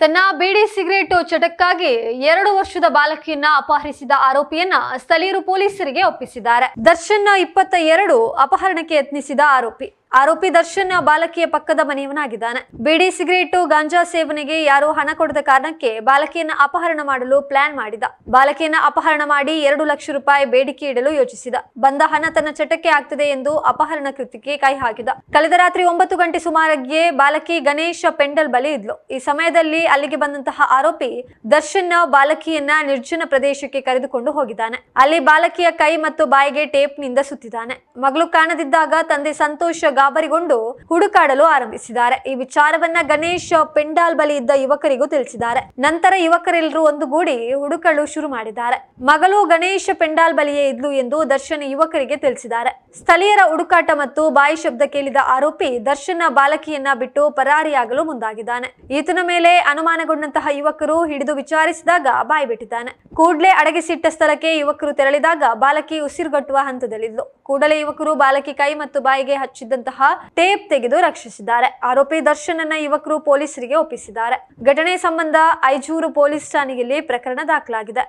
ತನ್ನ ಬೀಡಿ ಸಿಗರೇಟು ಚಟಕ್ಕಾಗಿ ಎರಡು ವರ್ಷದ ಬಾಲಕಿಯನ್ನ ಅಪಹರಿಸಿದ ಆರೋಪಿಯನ್ನ ಸ್ಥಳೀಯರು ಪೊಲೀಸರಿಗೆ ಒಪ್ಪಿಸಿದ್ದಾರೆ. ದರ್ಶನ್ ಇಪ್ಪತ್ತ ಎರಡು ಅಪಹರಣಕ್ಕೆ ಯತ್ನಿಸಿದ ಆರೋಪಿ. ಆರೋಪಿ ದರ್ಶನ್ ಬಾಲಕಿಯ ಪಕ್ಕದ ಮನೆಯವನಾಗಿದ್ದಾನೆ. ಬಿಡಿ ಸಿಗರೇಟು, ಗಾಂಜಾ ಸೇವನೆಗೆ ಯಾರು ಹಣ ಕೊಡದ ಕಾರಣಕ್ಕೆ ಬಾಲಕಿಯನ್ನ ಅಪಹರಣ ಮಾಡಲು ಪ್ಲಾನ್ ಮಾಡಿದ. ಬಾಲಕಿಯನ್ನ ಅಪಹರಣ ಮಾಡಿ ಎರಡು ಲಕ್ಷ ರೂಪಾಯಿ ಬೇಡಿಕೆ ಇಡಲು ಯೋಚಿಸಿದ. ಬಂದ ಹಣ ತನ್ನ ಚಟಕ್ಕೆ ಆಗ್ತದೆ ಎಂದು ಅಪಹರಣ ಕೃತಿಗೆ ಕೈ ಹಾಕಿದ. ಕಳೆದ ರಾತ್ರಿ ಒಂಬತ್ತು ಗಂಟೆ ಸುಮಾರಿಗೆ ಬಾಲಕಿ ಗಣೇಶ ಪೆಂಡಲ್ ಬಳಿ ಇದ್ಲು. ಈ ಸಮಯದಲ್ಲಿ ಅಲ್ಲಿಗೆ ಬಂದಂತಹ ಆರೋಪಿ ದರ್ಶನ್ ಬಾಲಕಿಯನ್ನ ನಿರ್ಜನ ಪ್ರದೇಶಕ್ಕೆ ಕರೆದುಕೊಂಡು ಹೋಗಿದ್ದಾನೆ. ಅಲ್ಲಿ ಬಾಲಕಿಯ ಕೈ ಮತ್ತು ಬಾಯಿಗೆ ಟೇಪ್ನಿಂದ ಸುತ್ತಿದ್ದಾನೆ. ಮಗಳು ಕಾಣದಿದ್ದಾಗ ತಂದೆ ಸಂತೋಷ ಗಾಬರಿಗೊಂಡು ಹುಡುಕಾಡಲು ಆರಂಭಿಸಿದ್ದಾರೆ. ಈ ವಿಚಾರವನ್ನ ಗಣೇಶ್ ಪೆಂಡಾಲ್ ಬಳಿ ಇದ್ದ ಯುವಕರಿಗೂ ತಿಳಿಸಿದ್ದಾರೆ. ನಂತರ ಯುವಕರೆಲ್ಲರೂ ಒಂದುಗೂಡಿ ಹುಡುಕಲು ಶುರು ಮಾಡಿದ್ದಾರೆ. ಮಗಳು ಗಣೇಶ್ ಪೆಂಡಾಲ್ ಬಳಿಯೇ ಇದ್ಲು ಎಂದು ದರ್ಶನ್ ಯುವಕರಿಗೆ ತಿಳಿಸಿದ್ದಾರೆ. ಸ್ಥಳೀಯರ ಹುಡುಕಾಟ ಮತ್ತು ಬಾಯಿ ಶಬ್ದ ಕೇಳಿದ ಆರೋಪಿ ದರ್ಶನ್ ಬಾಲಕಿಯನ್ನ ಬಿಟ್ಟು ಪರಾರಿಯಾಗಲು ಮುಂದಾಗಿದ್ದಾನೆ. ಈತನ ಮೇಲೆ ಅನುಮಾನಗೊಂಡಂತಹ ಯುವಕರು ಹಿಡಿದು ವಿಚಾರಿಸಿದಾಗ ಬಾಯಿ ಬಿಟ್ಟಿದ್ದಾನೆ. ಕೂಡಲೇ ಅಡಗಿಸಿಟ್ಟ ಸ್ಥಳಕ್ಕೆ ಯುವಕರು ತೆರಳಿದಾಗ ಬಾಲಕಿ ಉಸಿರುಗಟ್ಟುವ ಹಂತದಲ್ಲಿದ್ಲು. ಕೂಡಲೇ ಯುವಕರು ಬಾಲಕಿ ಕೈ ಮತ್ತು ಬಾಯಿಗೆ ಹಚ್ಚಿದ್ದಂತಹ ಟೇಪ್ ತೆಗೆದು ರಕ್ಷಿಸಿದ್ದಾರೆ. ಆರೋಪಿ ದರ್ಶನ್ ಅನ್ನ ಯುವಕರು ಪೊಲೀಸರಿಗೆ ಒಪ್ಪಿಸಿದ್ದಾರೆ. ಘಟನೆ ಸಂಬಂಧ ಐಜೂರು ಪೊಲೀಸ್ ಠಾಣೆಯಲ್ಲಿ ಪ್ರಕರಣ ದಾಖಲಾಗಿದೆ.